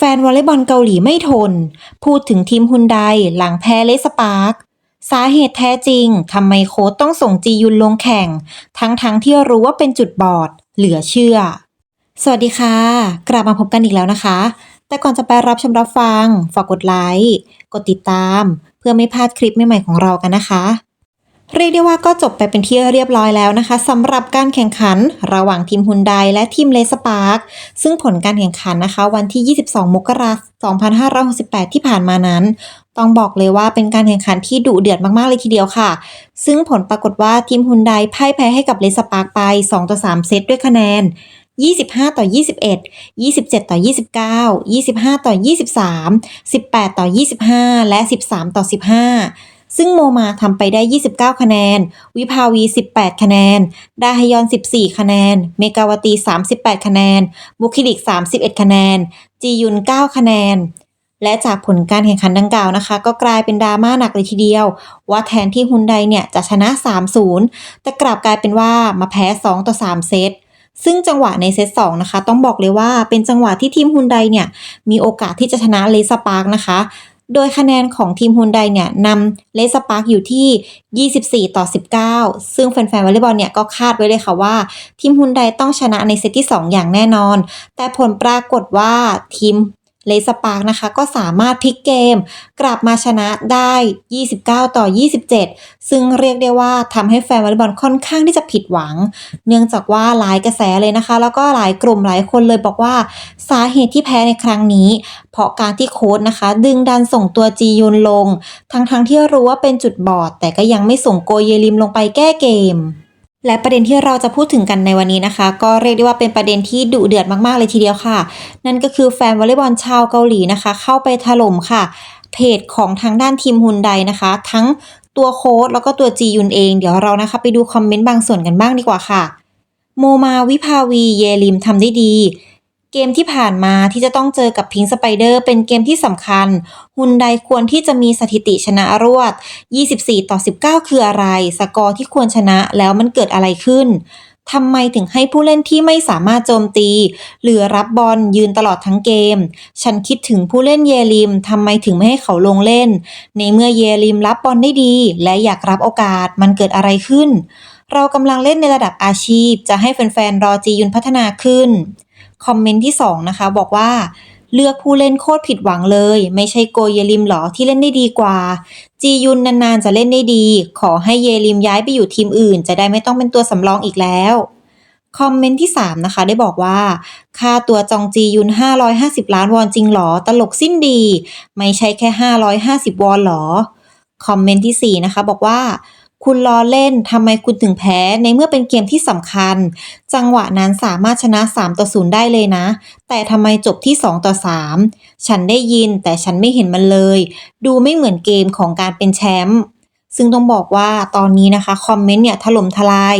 แฟนวอลเลย์บอลเกาหลีไม่ทน พูดถึงทีมฮุนไดหลังแพ้เลสปาร์กสาเหตุแท้จริงทำไมโค้ชต้องส่งจียุนลงแข่ง ทั้งๆทที่รู้ว่าเป็นจุดบอด เหลือเชื่อ สวัสดีค่ะ กลับมาพบกันอีกแล้วนะคะ แต่ก่อนจะไปรับชมรับฟัง ฝากกดไลค์ กดติดตาม เพื่อไม่พลาดคลิปใหม่ๆของเรากันนะคะ เรียกได้ว่าก็จบไปเป็นที่เรียบร้อยแล้วนะคะสำหรับการแข่งขันระหว่างทีมฮุนไดและทีมเลสปาร์กซึ่งผลการแข่งขันนะคะ วันที่ 22 มกราคม 2568 ที่ผ่านมานั้น ต้องบอกเลยว่าเป็นการแข่งขันที่ดุเดือดมากๆเลยทีเดียวค่ะ ซึ่งผลปรากฏว่าทีมฮุนไดพ่ายแพ้ให้กับเลสปาร์กไป 2 ต่อ 3 เซตด้วยคะแนน25 ต่อ 21 27 ต่อ 29 25 ต่อ 23 18 ต่อ 25 และ 13 ต่อ 15 ซึ่งโมมาทำไปได้ 29 คะแนน วิภาวี 18 คะแนน ดาฮยอน 14 คะแนน เมกาวตี 38 คะแนน บุคิลิก 31 คะแนน จียุน 9 คะแนน และจากผลการแข่งขันดังกล่าวนะคะ ก็กลายเป็นดราม่าหนักเลยทีเดียว ว่าแทนที่ฮุนไดเนี่ยจะชนะ 3-0 แต่กลับกลายเป็นว่ามาแพ้ 2 ต่อ 3 เซตซึ่งจังหวะในเซต2นะคะ ต้องบอกเลยว่าเป็นจังหวะที่ทีมฮุนไดเนี่ย มีโอกาสที่จะชนะเลสปาร์กนะคะ โดยคะแนนของทีมฮุนไดเนี่ยนำเลสปาร์กอยู่ที่ 24 ต่อ 19 ซึ่งแฟนๆวอลเลย์บอลเนี่ยก็คาดไว้เลยค่ะว่า ทีมฮุนไดต้องชนะในเซตที่ 2 อย่างแน่นอน แต่ผลปรากฏว่าทีม เลสปาร์กนะคะ ก็สามารถพลิกเกม กลับมาชนะได้ 29 ต่อ 27 ซึ่งเรียกได้ว่าทำให้แฟนวอลเลย์บอลค่อนข้างที่จะผิดหวัง เนื่องจากว่าหลายกระแสเลยนะคะ แล้วก็หลายกลุ่มหลายคนเลยบอกว่าสาเหตุที่แพ้ในครั้งนี้ เพราะการที่โค้ชนะคะ ดึงดันส่งตัวจียุนลง ทั้งๆทที่รู้ว่าเป็นจุดบอด แต่ก็ยังไม่ส่งโกเยลิมลงไปแก้เกม และประเด็นที่เราจะพูดถึงกันในวันนี้นะคะ ก็เรียกได้ว่าเป็นประเด็นที่ดุเดือดมากๆเลยทีเดียวค่ะ นั่นก็คือแฟนวอลเลย์บอลชาวเกาหลีนะคะ เข้าไปถล่มค่ะ เพจของทางด้านทีมฮุนไดนะคะ ทั้งตัวโค้ดแล้วก็ตัวจียุนเอง เดี๋ยวเรานะคะไปดูคอมเมนต์บางส่วนกันบ้างดีกว่าค่ะ โมมาวิภาวีเยลิมทำได้ดี เกมที่ผ่านมาที่จะต้องเจอกับพิงสไปเดอร์เป็นเกมที่สำคัญฮุนไดควรที่จะมีสถิติชนะรวด 24 ต่อ 19 คืออะไร สกอร์ที่ควรชนะแล้วมันเกิดอะไรขึ้นทำไมถึงให้ผู้เล่นที่ไม่สามารถโจมตี หรือรับบอลยืนตลอดทั้งเกม ฉันคิดถึงผู้เล่นเยลิมทำไมถึงไม่ให้เขาลงเล่น ในเมื่อเยลิมรับบอลได้ดี และอยากรับโอกาสมันเกิดอะไรขึ้น เรากำลังเล่นในระดับอาชีพ จะให้แฟนๆรอจียุนพัฒนาขึ้น คอมเมนต์ที่ 2 นะคะ บอกว่า เลือกผู้เล่นโคตรผิดหวังเลย ไม่ใช่โกเยลิมหรอที่เล่นได้ดีกว่า จียุนนานๆจะเล่นได้ดี ขอให้เยลิมย้ายไปอยู่ทีมอื่น จะได้ไม่ต้องเป็นตัวสำรองอีกแล้วคอมเมนต์ที่ 3 นะคะ ได้บอกว่า ค่าตัวจองจียุน 550 ล้านวอนจริงหรอ ตลกสิ้นดี ไม่ใช่แค่ 550 วอนหรอ คอมเมนต์ที่ 4 นะคะ บอกว่า คุณล้อเล่นทำไมคุณถึงแพ้ในเมื่อเป็นเกมที่สำคัญ จังหวะนั้นสามารถชนะ 3 ต่อ 0 ได้เลยนะ แต่ทำไมจบที่ 2 ต่อ 3 ฉันได้ยินแต่ฉันไม่เห็นมันเลย ดูไม่เหมือนเกมของการเป็นแชมป์ซึ่งต้องบอกว่าตอนนี้นะคะ คอมเมนต์เนี่ยถล่มทลาย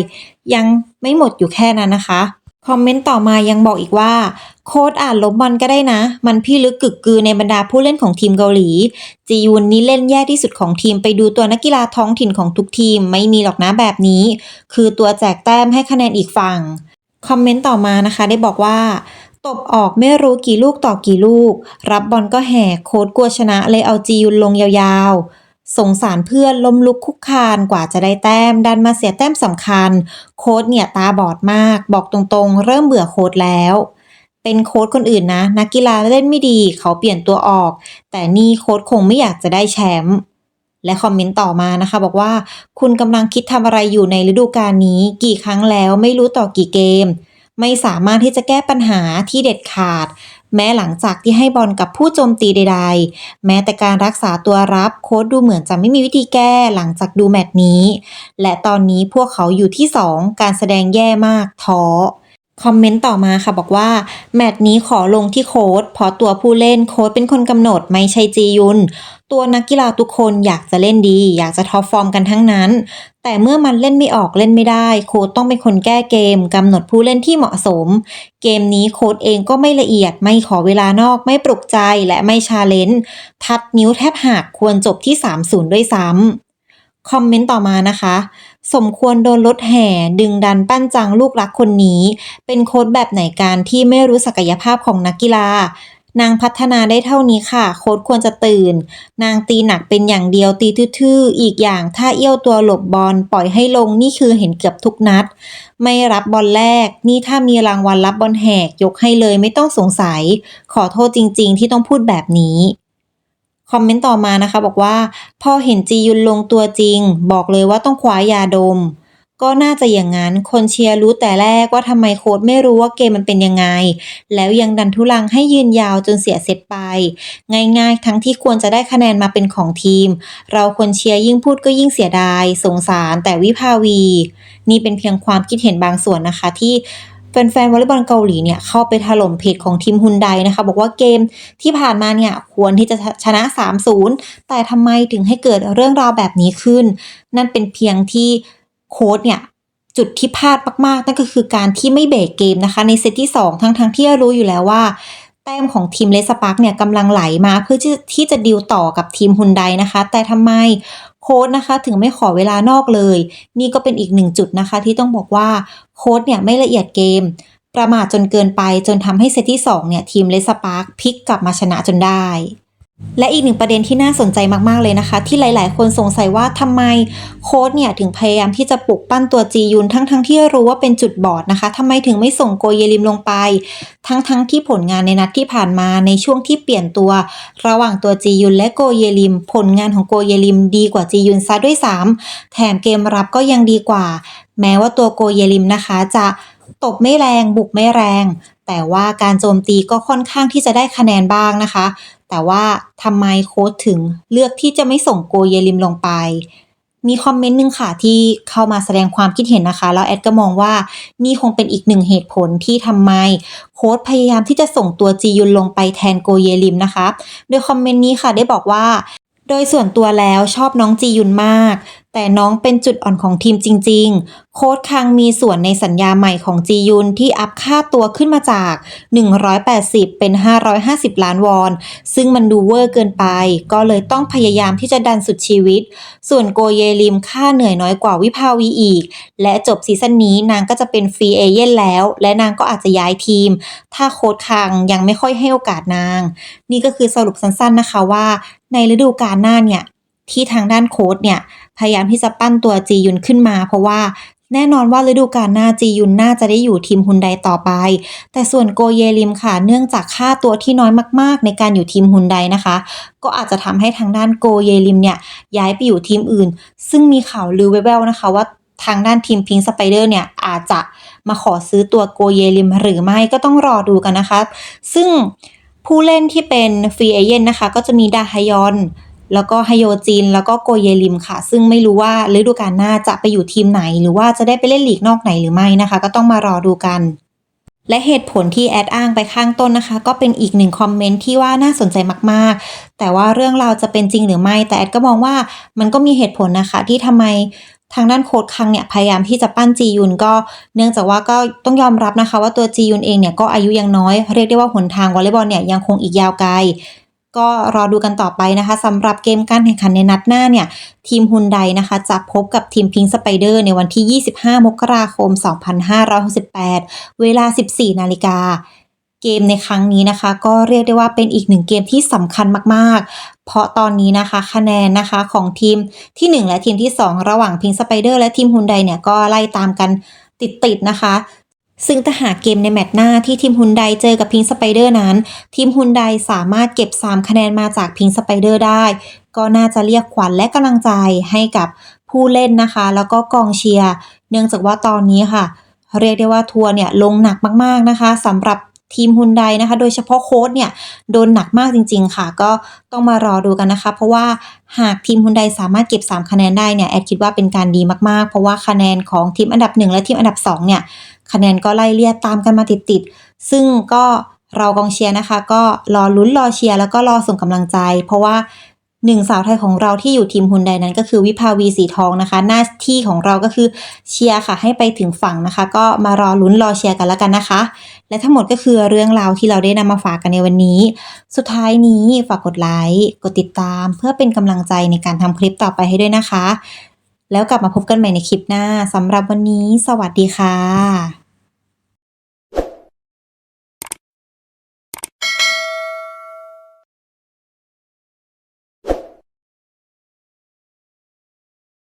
ยังไม่หมดอยู่แค่นั้นนะคะ คอมเมนต์ต่อมายังบอกอีกว่า โค้ดอ่านลบบอลก็ได้นะ มันพี่ลึกกึกกือในบรรดาผู้เล่นของทีมเกาหลี จียุนนี่เล่นแย่ที่สุดของทีมไปดูตัวนักกีฬาท้องถิ่นของทุกทีมไม่มีหรอกนะแบบนี้ คือตัวแจกแต้มให้คะแนนอีกฝั่งคอมเมนต์ต่อมานะคะได้บอกว่าตบออกไม่รู้กี่ลูกต่อกี่ลูก รับบอลก็แห่โค้ดกลัวชนะเลยเอาจียุนลงยาวๆ สงสารเพื่อนล้มลุกคุกคานกว่าจะได้แต้ม ดันมาเสียแต้มสำคัญ โค้ดเนี่ยตาบอดมาก บอกตรงๆ เริ่มเบื่อโค้ดแล้ว เป็นโค้ดคนอื่นนะ นักกีฬาเล่นไม่ดีเขาเปลี่ยนตัวออก แต่นี่โค้ดคงไม่อยากจะได้แชมป์และคอมเมนต์ต่อมานะคะ บอกว่า คุณกำลังคิดทำอะไรอยู่ในฤดูกาลนี้ กี่ครั้งแล้วไม่รู้ต่อกี่เกม ไม่สามารถที่จะแก้ปัญหาที่เด็ดขาด แม้หลังจากที่ให้บอลกับผู้โจมตีใดๆ แม้แต่การรักษาตัวรับโค้ดดูเหมือนจะไม่มีวิธีแก้หลังจากดูแมตช์นี้ และตอนนี้พวกเขาอยู่ที่ 2 การแสดงแย่มากท้อคอมเมนต์ต่อมาค่ะบอกว่า แมตช์นี้ขอลงที่โค้ดเพราะตัวผู้เล่นโค้ดเป็นคนกำหนดไม่ใช่จียุน ตัวนักกีฬาทุกคนอยากจะเล่นดี อยากจะท็อปฟอร์มกันทั้งนั้น แต่เมื่อมันเล่นไม่ออกเล่นไม่ได้ โค้ดต้องเป็นคนแก้เกมกำหนดผู้เล่นที่เหมาะสม เกมนี้โค้ดเองก็ไม่ละเอียด ไม่ขอเวลานอก ไม่ปลุกใจและไม่ชาเลนจ์ทัดนิ้วแทบหักควรจบที่ 3-0 ด้วยซ้ำคอมเมนต์ต่อมานะคะ สมควรโดนรถแห่ ดึงดันปั้นจังลูกรักคนนี้ เป็นโค้ดแบบไหนการที่ไม่รู้ศักยภาพของนักกีฬา นางพัฒนาได้เท่านี้ค่ะ โค้ดควรจะตื่น นางตีหนักเป็นอย่างเดียวตีทื่อๆ อีกอย่างถ้าเอี้ยวตัวหลบบอลปล่อยให้ลงนี่คือเห็นเกือบทุกนัด ไม่รับบอลแรก นี่ถ้ามีรางวัลรับบอลแหก ยกให้เลยไม่ต้องสงสัย ขอโทษจริงๆ ที่ต้องพูดแบบนี้คอมเมนต์ต่อมานะคะบอกว่า พอเห็นจียุนลงตัวจริง บอกเลยว่าต้องคว้ายาดม ก็น่าจะอย่างนั้น คนเชียร์รู้แต่แรกว่าทำไมโค้ดไม่รู้ว่าเกมมันเป็นยังไง แล้วยังดันทุลังให้ยืนยาวจนเสียเซตไป ง่ายๆ ทั้งที่ควรจะได้คะแนนมาเป็นของทีม เราคนเชียร์ยิ่งพูดก็ยิ่งเสียดาย สงสารแต่วิภาวี นี่เป็นเพียงความคิดเห็นบางส่วนนะคะที่แฟนๆวอลเลย์บอลเกาหลีเนี่ยเข้าไปถล่มเพจของทีมฮุนไดนะคะ บอกว่าเกมที่ผ่านมาเนี่ยควรที่จะชนะ 3-0 แต่ทำไมถึงให้เกิดเรื่องราวแบบนี้ขึ้น นั่นเป็นเพียงที่ โค้ดเนี่ยจุดที่พลาดมากๆ นั่นก็คือการที่ไม่เบรกเกมนะคะ ในเซตที่ 2 ทั้งๆที่รู้อยู่แล้วว่า แต้มของทีมเลสปาร์กเนี่ยกำลังไหลมาเพื่อที่ที่จะดิวต่อกับทีมฮุนไดนะคะ แต่ทำไมโค้ดนะคะถึงไม่ขอเวลานอกเลย นี่ก็เป็นอีกหนึ่งจุดนะคะ ที่ต้องบอกว่าโค้ดเนี่ยไม่ละเอียดเกม ประมาทจนเกินไปจนทำให้เซตที่2เนี่ยทีมเลสปาร์กพลิกกลับมาชนะจนได้ และอีกหนึ่งประเด็นที่น่าสนใจมากๆเลยนะคะ ที่หลาย ๆ คนสงสัยว่าทำไมโค้ดเนี่ยถึงพยายามที่จะปลุกปั้นตัวจียุนทั้งๆทที่รู้ว่าเป็นจุดบอดนะคะทำไมถึงไม่ส่งโกเยลิมลงไป ทั้งๆที่ผลงานในนัดที่ผ่านมาในช่วงที่เปลี่ยนตัว ระหว่างตัวจียุนและโกเยลิม ผลงานของโกเยลิมดีกว่าจียุนซะด้วยซ้ำแถมเกมรับก็ยังดีกว่า แม้ว่าตัวโกเยลิมนะคะ จะตบไม่แรงบุกไม่แรง แต่ว่าการโจมตีก็ค่อนข้างที่จะได้คะแนนบ้างนะคะ แต่ว่าทำไมโค้ชถึงเลือกที่จะไม่ส่งโกเยลิมลงไป มีคอมเมนต์หนึ่งค่ะที่เข้ามาแสดงความคิดเห็นนะคะ แล้วแอดก็มองว่านี่คงเป็นอีกหนึ่งเหตุผลที่ทำไมโค้ชพยายามที่จะส่งตัวจียุนลงไปแทนโกเยลิมนะคะ โดยคอมเมนต์นี้ค่ะได้บอกว่า โดยส่วนตัวแล้วชอบน้องจียุนมาก แต่น้องเป็นจุดอ่อนของทีมจริง ๆ โค้ดคังมีส่วนในสัญญาใหม่ของจียุนที่อัพค่าตัวขึ้นมาจาก 180 เป็น 550 ล้านวอน ซึ่งมันดูเวอร์เกินไป ก็เลยต้องพยายามที่จะดันสุดชีวิต ส่วนโกเยลิมค่าเหนื่อยน้อยกว่าวิภาวีอีก และจบซีซั่นนี้นางก็จะเป็นฟรีเอเย่นแล้ว และนางก็อาจจะย้ายทีม ถ้าโค้ดคังยังไม่ค่อยให้โอกาสนาง นี่ก็คือสรุปสั้นๆนะคะว่า ในฤดูกาลหน้าเนี่ยที่ทางด้านโค้ดเนี่ย พยายามที่จะปั้นตัวจียุนขึ้นมา เพราะว่าแน่นอนว่าฤดูกาลหน้าจียุนน่าจะได้อยู่ทีมฮุนไดต่อไป แต่ส่วนโกเยลิมค่ะ เนื่องจากค่าตัวที่น้อยมาก ๆ ในการอยู่ทีมฮุนไดนะคะ ก็อาจจะทำให้ทางด้านโกเยลิมเนี่ยย้ายไปอยู่ทีมอื่น ซึ่งมีข่าวลือแว่วๆนะคะว่าทางด้านทีมพิงสไปเดอร์เนี่ยอาจจะมาขอซื้อตัวโกเยลิมหรือไม่ก็ต้องรอดูกันนะคะ ซึ่งผู้เล่นที่เป็นฟรีเอเย่นนะคะ ก็จะมีดาฮยอน แล้วก็ไฮโยจิน แล้วก็โกเยลิมค่ะ ซึ่งไม่รู้ว่าฤดูกาลหน้าจะไปอยู่ทีมไหน หรือว่าจะได้ไปเล่นลีกนอกไหนหรือไม่นะคะ ก็ต้องมารอดูกัน และเหตุผลที่แอดอ้างไปข้างต้นนะคะ ก็เป็นอีกหนึ่งคอมเมนต์ที่ว่าน่าสนใจมากๆ แต่ว่าเรื่องราวจะเป็นจริงหรือไม่ แต่แอดก็มองว่ามันก็มีเหตุผลนะคะที่ทำไมทางด้านโค้ดคังเนี่ยพยายามที่จะปั้นจียุนก็เนื่องจากว่าก็ต้องยอมรับนะคะ ว่าตัวจียุนเองเนี่ยก็อายุยังน้อย เรียกได้ว่าหนทางวอลเลย์บอลเนี่ยยังคงอีกยาวไกล ก็รอดูกันต่อไปนะคะสำหรับเกมการแข่งขันในนัดหน้าเนี่ย ทีมฮุนไดนะคะ จะพบกับทีมพิงสไปเดอร์ในวันที่ 25 มกราคม 2568 เวลา 14 นาฬิกาเกมในครั้งนี้นะคะ ก็เรียกได้ว่าเป็นอีกหนึ่งเกมที่สำคัญมากๆ เพราะตอนนี้นะคะ คะแนนนะคะของทีมทีหนึ่1 และทีมที่ 2 ระหว่างพิงสไปเดอร์และทีมฮุนไดเนี่ยก็ไล่ตามกันติดๆนะคะ ซึ่งถ้าหากเกมในแมตช์หน้าที่ทีมฮุนไดเจอกับพิงสไปเดอร์นั้น ทีมฮุนไดสามารถเก็บ 3 คะแนนมาจากพิงสไปเดอร์ได้ ก็น่าจะเรียกขวัญและกำลังใจให้กับผู้เล่นนะคะ แล้วก็กองเชียร์ เนื่องจากว่าตอนนี้ค่ะ เรียกได้ว่าทัวร์เนี่ยลงหนักมากๆนะคะสำหรับทีมฮุนไดนะคะ โดยเฉพาะโค้ดเนี่ยโดนหนักมากจริง ๆ ค่ะ ก็ต้องมารอดูกันนะคะ เพราะว่าหากทีมฮุนไดสามารถเก็บ 3 คะแนนได้เนี่ยแอดคิดว่าเป็นการดีมากๆ เพราะว่าคะแนนของทีมอันดับ 1 และทีมอันดับ2เนี่ย คะแนนก็ไล่เลี่ยตามกันมาติดๆซึ่งก็เรากองเชียร์นะคะ ก็รอลุ้นรอเชียร์แล้วก็รอส่งกำลังใจ เพราะว่าหนึ่งสาวไทยของเราที่อยู่ทีมฮุนไดนั้นก็คือวิภาวีสีทองนะคะ หน้าที่ของเราก็คือเชียร์ค่ะ ให้ไปถึงฝั่งนะคะ ก็มารอลุ้นรอเชียร์กันแล้วกันนะคะ และทั้งหมดก็คือเรื่องราวที่เราได้นำมาฝากกันในวันนี้ สุดท้ายนี้ฝากกดไลค์กดติดตาม เพื่อเป็นกำลังใจในการทำคลิปต่อไปให้ด้วยนะคะ แล้วกลับมาพบกันใหม่ในคลิปหน้าสำหรับวันนี้ สวัสดีค่ะ